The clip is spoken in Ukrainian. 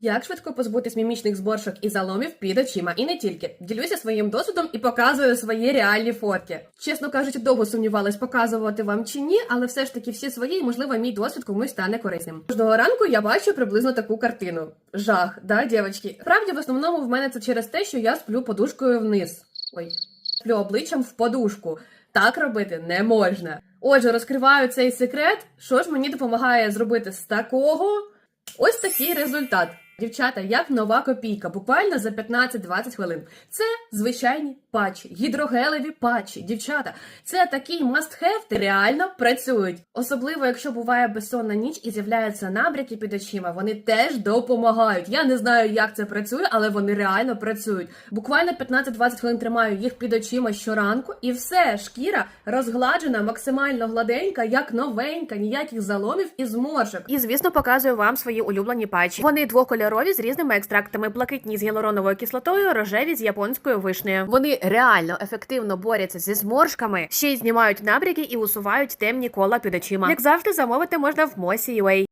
Як швидко позбутись мімічних зборшок і заломів під очима, і не тільки ділюся своїм досвідом і показую свої реальні фотки. Чесно кажучи, довго сумнівалась, показувати вам чи ні, але все ж таки всі свої, і можливо, мій досвід комусь стане корисним. Кожного ранку я бачу приблизно таку картину. Жах, да, дівчатки? Правді, в основному в мене це через те, що я сплю подушкою вниз. Ой, сплю обличчям в подушку. Так робити не можна. Отже, розкриваю цей секрет. Що ж мені допомагає зробити з такого? Ось такий результат. Дівчата, як нова копійка, буквально за 15-20 хвилин. Це звичайні патчі, гідрогелеві патчі. Дівчата, це такий де реально працюють. Особливо, якщо буває безсонна ніч і з'являються набряки під очима, вони теж допомагають. Я не знаю, як це працює, але вони реально працюють. Буквально 15-20 хвилин тримаю їх під очима щоранку, і все, шкіра розгладжена, максимально гладенька, як новенька, ніяких заломів і зморшок. І звісно, показую вам свої улюблені патчі. Вони двокольорові з різними екстрактами: блакитні з гіалуроновою кислотою, рожеві з японською вишнею. Вони реально ефективно борються зі зморшками, ще й знімають набряки і усувають темні кола під очима. Як завжди, замовити можна в Мосі.